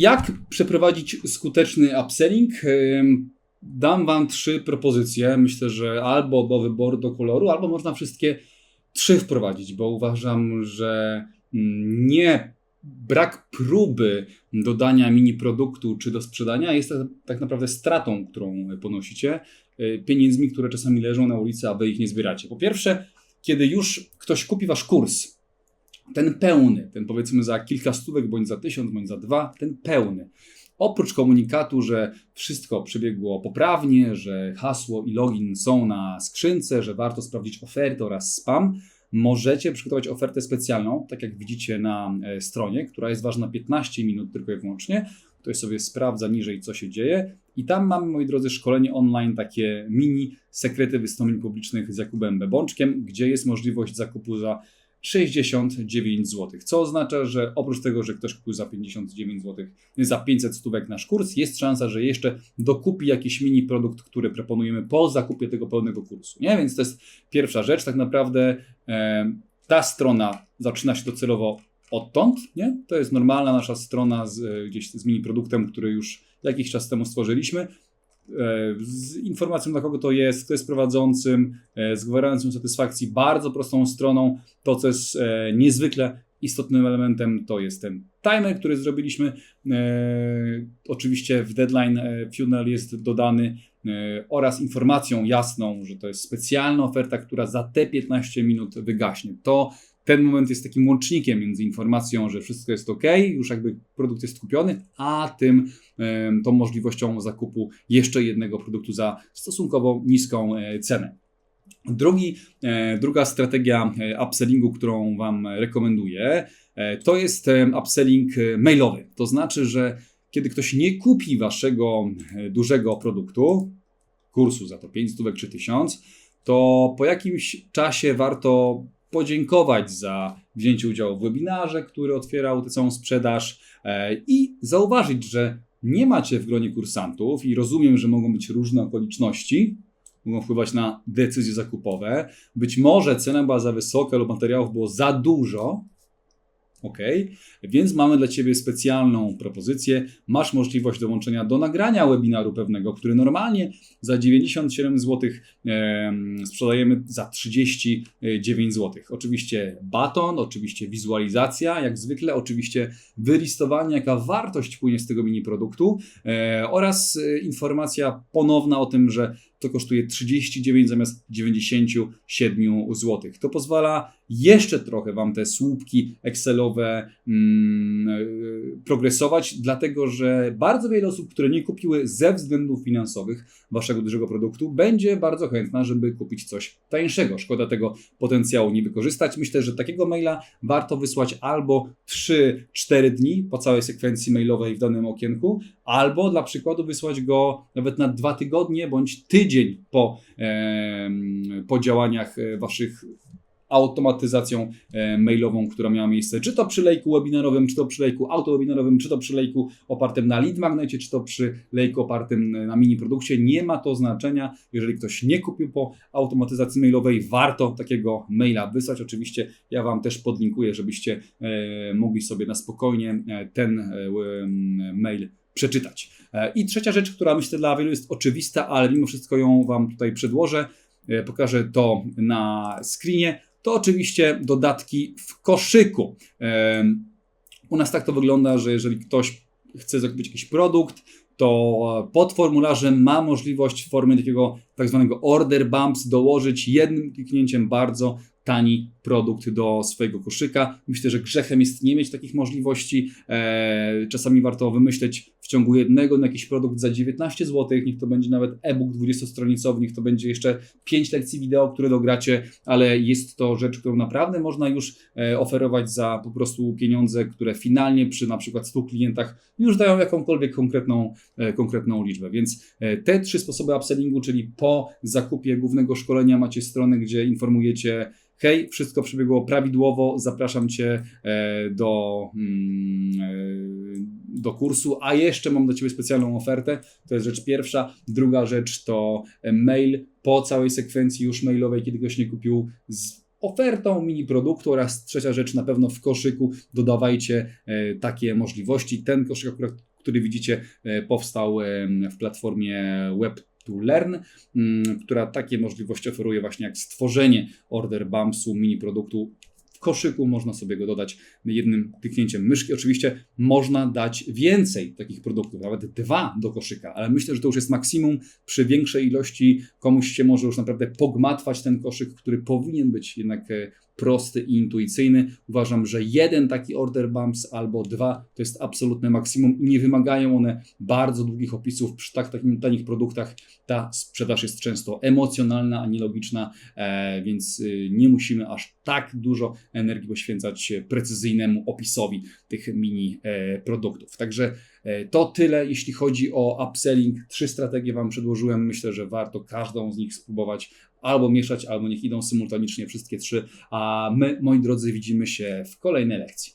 Jak przeprowadzić skuteczny upselling? Dam Wam trzy propozycje. Myślę, że albo do wyboru, do koloru, albo można wszystkie trzy wprowadzić, bo uważam, że mm, nie brak próby dodania mini produktu czy do sprzedania jest tak- tak naprawdę stratą, którą ponosicie, y, pieniędzmi, które czasami leżą na ulicy, a Wy ich nie zbieracie. Po pierwsze, kiedy już ktoś kupi Wasz kurs, ten pełny, ten powiedzmy za kilka stówek, bądź za tysiąc, bądź za dwa, ten pełny. Oprócz komunikatu, że wszystko przebiegło poprawnie, że hasło i login są na skrzynce, że warto sprawdzić ofertę oraz spam, możecie przygotować ofertę specjalną, tak jak widzicie na e, stronie, która jest ważna 15 minut tylko i wyłącznie. Ktoś sobie sprawdza niżej, co się dzieje. I tam mamy, moi drodzy, szkolenie online, takie mini sekrety wystąpień publicznych z Jakubem Bebączkiem, gdzie jest możliwość zakupu za 69 zł. Co oznacza, że oprócz tego, że ktoś kupił za 59 zł, za 500 stówek nasz kurs, jest szansa, że jeszcze dokupi jakiś mini produkt, który proponujemy po zakupie tego pełnego kursu. Nie? Więc to jest pierwsza rzecz. Tak naprawdę e, ta strona zaczyna się docelowo odtąd. Nie? To jest normalna nasza strona z, e, gdzieś z mini produktem, który już jakiś czas temu stworzyliśmy z informacją, dla kogo to jest, kto jest prowadzącym, e, z gwarancją satysfakcji, bardzo prostą stroną. To, co jest e, niezwykle istotnym elementem, to jest ten timer, który zrobiliśmy. E, Oczywiście w deadline e, funnel jest dodany e, oraz informacją jasną, że to jest specjalna oferta, która za te 15 minut wygaśnie. To ten moment jest takim łącznikiem między informacją, że wszystko jest ok, już jakby produkt jest kupiony, a tym tą możliwością zakupu jeszcze jednego produktu za stosunkowo niską e, cenę. Drugi, e, druga strategia e, upsellingu, którą Wam rekomenduję, to jest upselling mailowy. To znaczy, że kiedy ktoś nie kupi Waszego dużego produktu, kursu za to 5 stówek czy 1000, to po jakimś czasie warto podziękować za wzięcie udziału w webinarze, który otwierał tę całą sprzedaż e, i zauważyć, że nie macie w gronie kursantów i rozumiem, że mogą być różne okoliczności, mogą wpływać na decyzje zakupowe. Być może cena była za wysoka lub materiałów było za dużo. Ok, więc mamy dla Ciebie specjalną propozycję. Masz możliwość dołączenia do nagrania webinaru pewnego, który normalnie za 97 zł em, sprzedajemy za 39 zł. Oczywiście baton, oczywiście wizualizacja, jak zwykle, oczywiście wylistowanie, jaka wartość płynie z tego mini produktu e, oraz e, informacja ponowna o tym, że to kosztuje 39 zamiast 97 zł. To pozwala jeszcze trochę Wam te słupki Excelowe mm, e, progresować, dlatego że bardzo wiele osób, które nie kupiły ze względów finansowych Waszego dużego produktu, będzie bardzo chętna, żeby kupić coś tańszego. Szkoda tego potencjału nie wykorzystać. Myślę, że takiego maila warto wysłać albo 3-4 dni po całej sekwencji mailowej w danym okienku, albo dla przykładu wysłać go nawet na dwa tygodnie bądź tydzień po, em, po działaniach e, Waszych automatyzacją e, mailową, która miała miejsce, czy to przy lejku webinarowym, czy to przy lejku autowebinarowym, czy to przy lejku opartym na lead magnetie, czy to przy lejku opartym na mini produkcie. Nie ma to znaczenia. Jeżeli ktoś nie kupił po automatyzacji mailowej, warto takiego maila wysłać. Oczywiście ja Wam też podlinkuję, żebyście e, mogli sobie na spokojnie e, ten mail przeczytać. I trzecia rzecz, która myślę dla wielu jest oczywista, ale mimo wszystko ją Wam tutaj przedłożę. Pokażę to na screenie. To oczywiście dodatki w koszyku. U nas tak to wygląda, że jeżeli ktoś chce zakupić jakiś produkt, to pod formularzem ma możliwość w formie takiego tak zwanego order bumps dołożyć jednym kliknięciem bardzo tani produkt do swojego koszyka. Myślę, że grzechem jest nie mieć takich możliwości. E, czasami warto wymyśleć w ciągu jednego na jakiś produkt za 19 zł, niech to będzie nawet e-book 20-stronicowy, niech to będzie jeszcze 5 lekcji wideo, które dogracie, ale jest to rzecz, którą naprawdę można już e, oferować za po prostu pieniądze, które finalnie przy na przykład 100 klientach już dają jakąkolwiek konkretną, e, konkretną liczbę. Więc e, te trzy sposoby upsellingu, czyli po zakupie głównego szkolenia macie stronę, gdzie informujecie hej, wszystko przebiegło prawidłowo, zapraszam Cię e, do, mm, e, do kursu, a jeszcze mam dla Ciebie specjalną ofertę, to jest rzecz pierwsza. Druga rzecz to e, mail po całej sekwencji już mailowej, kiedy ktoś nie kupił z ofertą mini produktu oraz trzecia rzecz, na pewno w koszyku dodawajcie takie możliwości. Ten koszyk akurat który widzicie, powstał w platformie Web to Learn, mm, która takie możliwości oferuje właśnie jak stworzenie order bumpsu, mini produktu w koszyku, można sobie go dodać jednym kliknięciem myszki. Oczywiście można dać więcej takich produktów, nawet dwa do koszyka, ale myślę, że to już jest maksimum. Przy większej ilości komuś się może już naprawdę pogmatwać ten koszyk, który powinien być jednak e, prosty i intuicyjny. Uważam, że jeden taki order bumps albo dwa to jest absolutne maksimum i nie wymagają one bardzo długich opisów. Przy tak takim tanich produktach ta sprzedaż jest często emocjonalna, a nie logiczna, e, więc y, nie musimy aż tak dużo energii poświęcać precyzyjnemu opisowi tych mini e, produktów. Także e, to tyle, jeśli chodzi o upselling. Trzy strategie Wam przedłożyłem. Myślę, że warto każdą z nich spróbować albo mieszać, albo niech idą symultanicznie wszystkie trzy. A my, moi drodzy, widzimy się w kolejnej lekcji.